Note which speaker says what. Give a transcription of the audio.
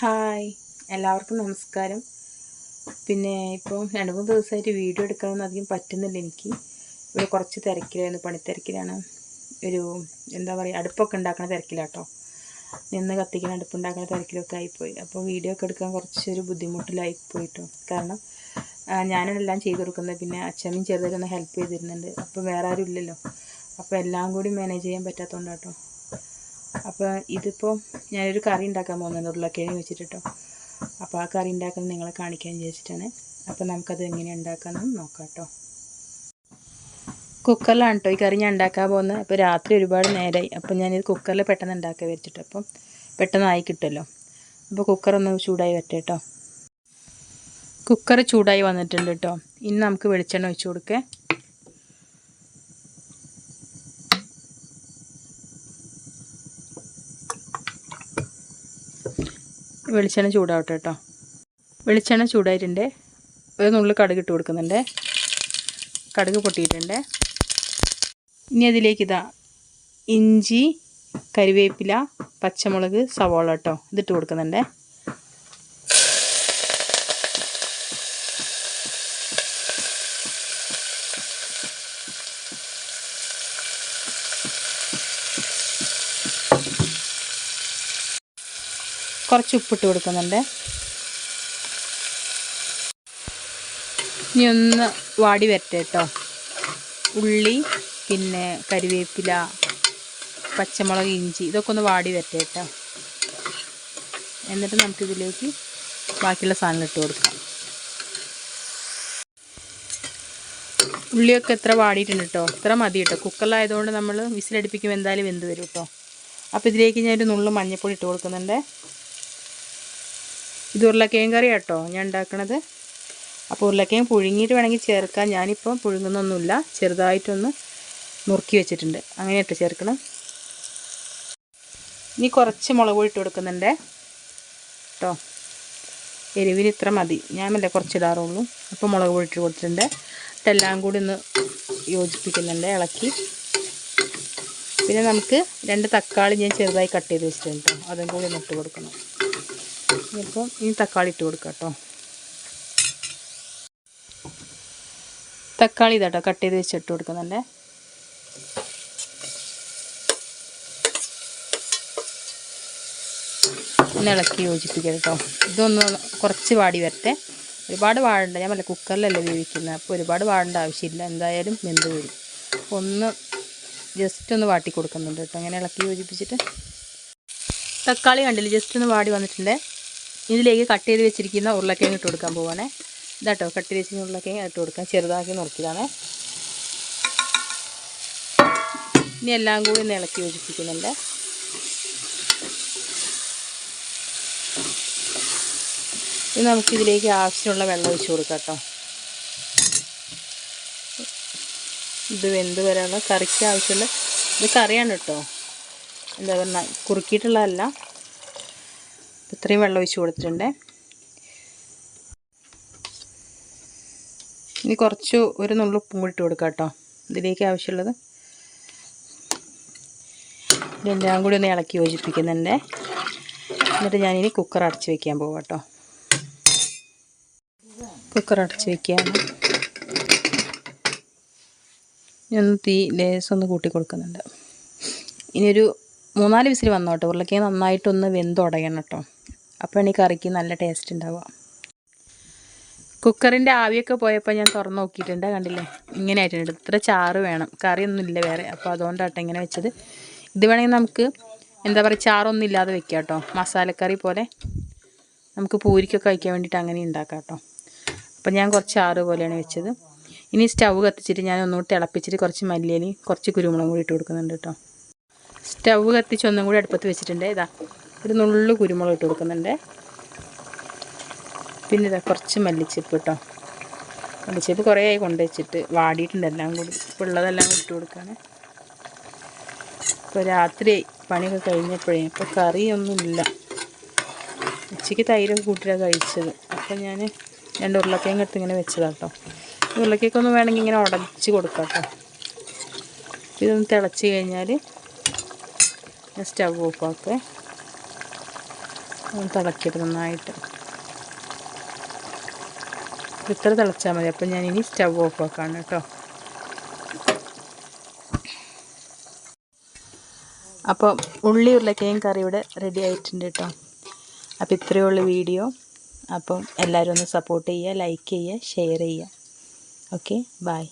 Speaker 1: Hi. എല്ലാവർക്കും നമസ്കാരം. പിന്നെ ഇപ്പോൾ രണ്ട് മൂന്ന് ദിവസമായിട്ട് വീഡിയോ എടുക്കാനൊന്നും അധികം പറ്റുന്നില്ല എനിക്ക്. ഇവിടെ കുറച്ച് തിരക്കിലായിരുന്നു. പണിത്തിരക്കിലാണ്. ഒരു എന്താ പറയുക അടുപ്പൊക്കെ ഉണ്ടാക്കുന്ന തിരക്കിലാട്ടോ. നിന്ന് കത്തിക്കുന്ന അടുപ്പുണ്ടാക്കുന്ന തിരക്കിലൊക്കെ ആയിപ്പോയി. അപ്പോൾ വീഡിയോ ഒക്കെ എടുക്കാൻ കുറച്ചൊരു ബുദ്ധിമുട്ടിലായി പോയിട്ടോ. കാരണം ഞാനെല്ലാം ചെയ്ത് കൊടുക്കുന്നത്. പിന്നെ അച്ഛമ്മയും ചെറുതായിട്ടൊന്ന് ഹെൽപ്പ് ചെയ്തിരുന്നുണ്ട്. അപ്പോൾ വേറെ ആരും ഇല്ലല്ലോ. അപ്പോൾ എല്ലാം കൂടി മാനേജ് ചെയ്യാൻ പറ്റാത്തതുകൊണ്ടാട്ടോ. അപ്പോൾ ഇതിപ്പോൾ ഞാനൊരു കറി ഉണ്ടാക്കാൻ പോകുന്നുണ്ട് ഉരുളക്കിഴങ്ങ് വെച്ചിട്ടോ അപ്പോൾ ആ കറി ഉണ്ടാക്കുന്നത് നിങ്ങളെ കാണിക്കാൻ വിചാരിച്ചിട്ടാണ്. അപ്പോൾ നമുക്കത് എങ്ങനെ ഉണ്ടാക്കാമെന്ന് നോക്കാം കേട്ടോ കുക്കറിലാണ് കേട്ടോ ഈ കറി ഞാൻ ഉണ്ടാക്കാൻ പോകുന്നത്. അപ്പോൾ രാത്രി ഒരുപാട് നേരമായി അപ്പോൾ ഞാനിത് കുക്കറിൽ പെട്ടെന്ന് ഉണ്ടാക്കാൻ വെച്ചിട്ട് അപ്പം പെട്ടെന്നായി കിട്ടുമല്ലോ. അപ്പോൾ കുക്കറൊന്ന് ചൂടായി വരട്ടെ കേട്ടോ കുക്കർ ചൂടായി വന്നിട്ടുണ്ട് കേട്ടോ. ഇനി നമുക്ക് വെളിച്ചെണ്ണ ഒഴിച്ചു കൊടുക്കേ. വെളിച്ചെണ്ണ ചൂടാവട്ടെ കേട്ടോ. വെളിച്ചെണ്ണ ചൂടായിട്ടുണ്ട്. ഒരു നുള്ളിൽ കടുക് ഇട്ട് കൊടുക്കുന്നുണ്ട്. കടുക് പൊട്ടിയിട്ടുണ്ട്. ഇനി അതിലേക്ക് ഇതാ ഇഞ്ചി കരിവേപ്പില പച്ചമുളക് സവോള കേട്ടോ. ഇതിട്ട് കൊടുക്കുന്നുണ്ട്. കുറച്ച് ഉപ്പിട്ട് കൊടുക്കുന്നുണ്ട്. ഇനി ഒന്ന് വാടി വരട്ടെ കേട്ടോ. ഉള്ളി പിന്നെ കരിവേപ്പില പച്ചമുളക് ഇഞ്ചി ഇതൊക്കെ ഒന്ന് വാടി വരട്ടെ കേട്ടോ. എന്നിട്ട് നമുക്കിതിലേക്ക് ബാക്കിയുള്ള സാധനങ്ങൾ ഇട്ട് കൊടുക്കാം. ഉള്ളിയൊക്കെ എത്ര വാടിയിട്ടുണ്ട് കേട്ടോ. ഇത്ര മതി കേട്ടോ. കുക്കറിലായതുകൊണ്ട് നമ്മൾ വിസിലടിപ്പിക്കുമ്പോൾ എന്തായാലും വെന്ത് വരും കേട്ടോ. അപ്പോൾ ഇതിലേക്ക് ഞാനൊരു നുള്ളു മഞ്ഞൾപ്പൊടി ഇട്ട് കൊടുക്കുന്നുണ്ട്. ഇത് ഉരുളക്കിഴങ്ങ് കറി കേട്ടോ ഞാൻ ഉണ്ടാക്കണത്. അപ്പോൾ ഉരുളക്കിഴങ്ങ് പുഴുങ്ങിയിട്ട് വേണമെങ്കിൽ ചേർക്കാം. ഞാനിപ്പോൾ പുഴുങ്ങുന്നൊന്നുമില്ല. ചെറുതായിട്ടൊന്ന് നുറുക്കി വെച്ചിട്ടുണ്ട്. അങ്ങനെ ഇട്ട് ചേർക്കണം. ഇനി കുറച്ച് മുളക് പൊടി ഇട്ട് കൊടുക്കുന്നുണ്ട്. കേട്ടോ എരിവിന് ഇത്ര മതി. ഞാനല്ലേ കുറച്ച് ഇടാറുള്ളൂ. അപ്പോൾ മുളക് പൊടി കൊടുത്തിട്ടുണ്ട്. എല്ലാം കൂടി ഒന്ന് യോജിപ്പിക്കുന്നുണ്ട് ഇളക്കി. പിന്നെ നമുക്ക് രണ്ട് തക്കാളി ഞാൻ ചെറുതായി കട്ട് ചെയ്ത് വെച്ചിട്ടുണ്ട് അതും കൂടി ഒന്ന് ഇട്ട് കൊടുക്കണം. ഇപ്പം ഈ തക്കാളി ഇട്ട് കൊടുക്കാം കേട്ടോ. തക്കാളി ഇതാട്ടോ കട്ട് ചെയ്ത് വെച്ച് ഇട്ട് കൊടുക്കുന്നുണ്ട്. ഒന്ന് ഇളക്കി യോജിപ്പിക്കുക കേട്ടോ. ഇതൊന്ന് കുറച്ച് വാടി വരട്ടെ. ഒരുപാട് വാഴണ്ട ഞാൻ പറഞ്ഞ കുക്കറിലല്ലേ വേവിക്കുന്നത് അപ്പോൾ ഒരുപാട് വാഴേണ്ട ആവശ്യമില്ല എന്തായാലും വെന്ത് വരും. ഒന്ന് ജസ്റ്റ് ഒന്ന് വാട്ടി കൊടുക്കുന്നുണ്ട് കേട്ടോ. അങ്ങനെ ഇളക്കി യോജിപ്പിച്ചിട്ട്. തക്കാളി കണ്ടില്ല ജസ്റ്റ് ഒന്ന് വാടി വന്നിട്ടുണ്ട്. ഇതിലേക്ക് കട്ട് ചെയ്ത് വെച്ചിരിക്കുന്ന ഉരുളക്കിഴങ്ങ് ഇട്ട് കൊടുക്കാൻ പോവാണേ. ഇതാട്ടോ കട്ട് ചെയ്ത് വെച്ചിരിക്കുന്ന ഉരുളക്കിഴങ്ങ് ഇട്ട് കൊടുക്കാം. ചെറുതാക്കി നുറുക്കിയതാണ് ഇനി എല്ലാം കൂടി ഒന്ന് ഇളക്കി യോജിപ്പിക്കുന്നുണ്ട്. ഇനി നമുക്കിതിലേക്ക് ആവശ്യമുള്ള വെള്ളം ഒഴിച്ച് കൊടുക്കാം കേട്ടോ. ഇത് വെന്ത് വരാനുള്ള കറിക്ക് ആവശ്യമുള്ള ഇത് കറിയാണ് കേട്ടോ. എന്താ പറയുക കുറുക്കിയിട്ടുള്ളതല്ല. ഇത്രയും വെള്ളം ഒഴിച്ച് കൊടുത്തിട്ടുണ്ട്. ഇനി കുറച്ച് ഒരു നുള്ളു ഉപ്പും കൂടി ഇട്ട് കൊടുക്കാം കേട്ടോ. ഇതിലേക്ക് ആവശ്യമുള്ളത്. ഇതെല്ലാം കൂടി ഒന്ന് ഇളക്കി യോജിപ്പിക്കുന്നുണ്ട്. എന്നിട്ട് ഞാനിനി കുക്കർ അടച്ച് വെക്കാൻ പോകാം കേട്ടോ. കുക്കർ അടച്ച് വെക്കുകയാണ് ഒന്ന് തീ ലേസ് ഒന്ന് കൂട്ടി കൊടുക്കുന്നുണ്ട്. ഇനിയൊരു മൂന്നാൽ വിസിൽ വന്നോട്ടോ ഉരുളക്കിഴങ്ങ് നന്നായിട്ടൊന്ന് വെന്തുടയണം കേട്ടോ. അപ്പോഴാണ് ഈ കറിക്ക് നല്ല ടേസ്റ്റ് ഉണ്ടാവുക. കുക്കറിന്റെ ആവിയൊക്കെ പോയപ്പോൾ ഞാൻ തുറന്ന് നോക്കിയിട്ടുണ്ട് കണ്ടില്ലേ? ഇങ്ങനെ ആയിട്ടുണ്ട്. ഇത്ര ചാറ് വേണം. കറിയൊന്നും ഇല്ല വേറെ. അപ്പോൾ അതുകൊണ്ടാട്ടോ ഇങ്ങനെ വെച്ചത്. ഇത് വേണമെങ്കിൽ നമുക്ക് എന്താ പറയുക ചാറൊന്നും ഇല്ലാതെ വെക്കാം കേട്ടോ. മസാലക്കറി പോലെ നമുക്ക് പൂരിക്കൊക്കെ കഴിക്കാൻ വേണ്ടിയിട്ട് അങ്ങനെ ഉണ്ടാക്കാം കേട്ടോ. അപ്പം ഞാൻ കുറച്ച് ചാറ് പോലെയാണ് വെച്ചത്. ഇനി സ്റ്റൗ കത്തിച്ചിട്ട് ഞാൻ ഒന്നുകൂടി തിളപ്പിച്ചിട്ട് കുറച്ച് മല്ലിയിൽ കുറച്ച് കുരുമുളകും കൂടി ഇട്ട് കൊടുക്കുന്നുണ്ട് കേട്ടോ. സ്റ്റൗ കത്തിച്ച് ഒന്നും കൂടി അടുപ്പത്ത് വെച്ചിട്ടുണ്ട്. ഇതാ. ഒരു നുള്ളു കുരുമുളക് ഇട്ട് കൊടുക്കുന്നുണ്ട്. പിന്നെ ഇതാ കുറച്ച് മല്ലിച്ചപ്പ് കേട്ടോ മല്ലിച്ചപ്പ് കുറേ ആയി കൊണ്ടുവച്ചിട്ട് വാടിയിട്ടുണ്ട് എല്ലാം കൂടി. ഇപ്പോൾ ഉള്ളതെല്ലാം കൂടി ഇട്ട് കൊടുക്കുകയാണ് ഇപ്പോൾ രാത്രി പണിയൊക്കെ കഴിഞ്ഞപ്പോഴേ ഇപ്പോൾ കറിയൊന്നുമില്ല. ഉച്ചയ്ക്ക് തൈരൊക്കെ കൂട്ടിയാണ് കഴിച്ചത്. അപ്പോൾ ഞാൻ രണ്ട് ഉരുളക്കിഴങ്ങ് എടുത്ത് ഇങ്ങനെ വെച്ചതാണ് കേട്ടോ ഉരുളക്കിഴക്കൊന്നും വേണമെങ്കിൽ ഇങ്ങനെ ഉടച്ച് കൊടുക്കാം കേട്ടോ ഇതൊന്ന് തിളച്ച് കഴിഞ്ഞാൽ സ്റ്റവ് ഓഫാക്കുക തിളക്കരുത് നന്നായിട്ട്. ഇത്ര തിളച്ചാൽ മതി. അപ്പം ഇനി സ്റ്റവ് ഓഫ് ആക്കാണ് കേട്ടോ. അപ്പോൾ ഉള്ളി ഉരുളക്കിഴങ്ങ് കറി ഇവിടെ റെഡി ആയിട്ടുണ്ട് കേട്ടോ. അപ്പോൾ ഇത്രയേ ഉള്ളൂ വീഡിയോ. അപ്പം എല്ലാവരും ഒന്ന് സപ്പോർട്ട് ചെയ്യുക ലൈക്ക് ചെയ്യുക ഷെയർ ചെയ്യുക. Okay bye